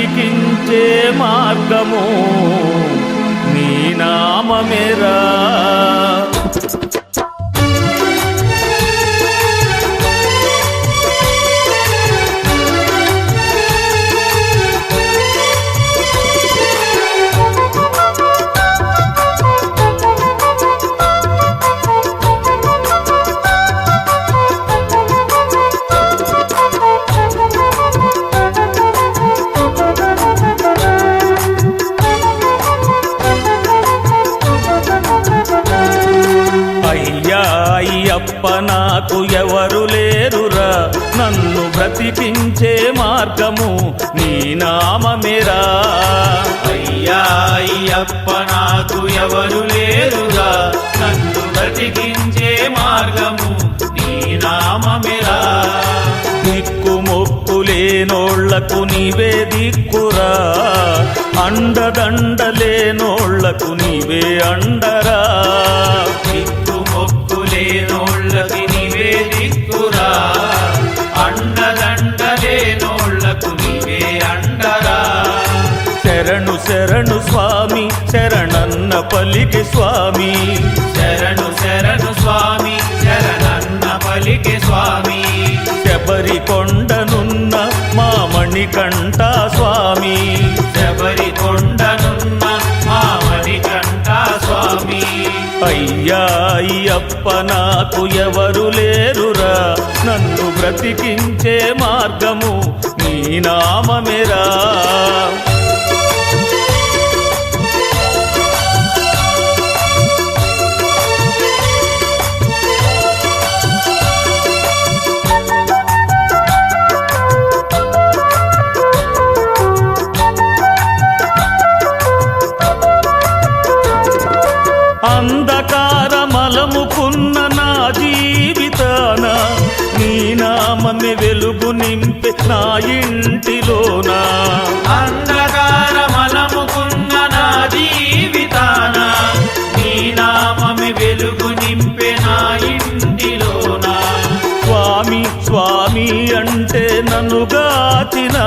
బ్రతికించే మార్గము నీ నామమేరా నాకు ఎవరు లేరురా. నన్ను బ్రతికించే మార్గము నీ నామమేరా. అయ్యా అయ్యప్ప నాకు ఎవరు లేరురా. నన్ను బ్రతికించే మార్గము నీ నామమేరా. దిక్కు మొక్కు లేనోళ్ళకు నీవే దిక్కురా. అండదండలేనోళ్ళకు నీవే అండరా. దిక్కు మొక్కు శరణు స్వామి శరణన్న పలికి స్వామి. శరణు శరణు స్వామి శరణన్న పలికి స్వామి. శబరి కొండనున్న మా మణికంఠ స్వామి. శబరి కొండనున్న మామని కంట స్వామి. అయ్యా అయ్యప్ప నాకు ఎవరు లేరురా? నన్ను బ్రతికించే మార్గము నీ నామమేరా. అంధకార నా జీవితాన నీ నామమే వెలుగు నింపే నా ఇంటిలోనా. అంధకార నా జీవితాన నీ వెలుగు నా స్వామి స్వామి అంటే నన్ను గాచిన